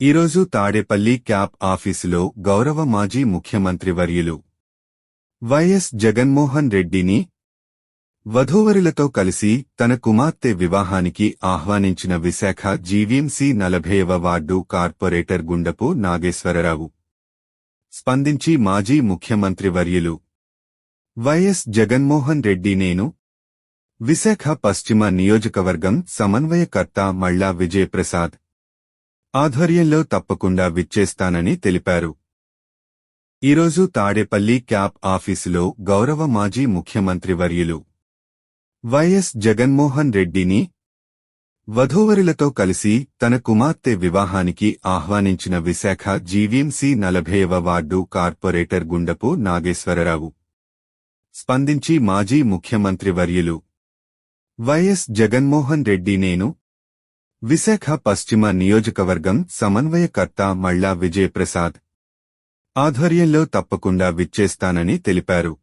ఈరోజు తాడేపల్లి క్యాప్ ఆఫీసులో గౌరవ మాజీ ముఖ్యమంత్రి వర్యులు వైఎస్ జగన్మోహన్ రెడ్డిని వధూవరులతో కలిసి తన కుమార్తె వివాహానికి ఆహ్వానించిన విశాఖ జీవీఎంసీ నలభైవ వార్డు కార్పొరేటర్ గుండపు నాగేశ్వరరావు స్పందించి మాజీ ముఖ్యమంత్రి వర్యులు వైఎస్ జగన్మోహన్ రెడ్డి నేను విశాఖ పశ్చిమ నియోజకవర్గం సమన్వయకర్త మళ్ళా విజయప్రసాద్ ఆధ్వర్యంలో తప్పకుండా విచ్చేస్తానని తెలిపారు. ఈరోజు తాడేపల్లి క్యాప్ ఆఫీసులో గౌరవ మాజీ ముఖ్యమంత్రి వర్యులు వైఎస్ జగన్మోహన్ రెడ్డిని వధూవరులతో కలిసి తన కుమార్తె వివాహానికి ఆహ్వానించిన విశాఖ జీవీఎంసీ నలభైవ వార్డు కార్పొరేటర్ గుండపు నాగేశ్వరరావు స్పందించి మాజీ ముఖ్యమంత్రి వర్యులు వైఎస్ జగన్మోహన్ రెడ్డి నేను విశాఖ పశ్చిమ నియోజకవర్గం సమన్వయకర్త మళ్ళా విజయప్రసాద్. ఆధ్వర్యంలో తప్పకుండా విచ్చేస్తానని తెలిపారు.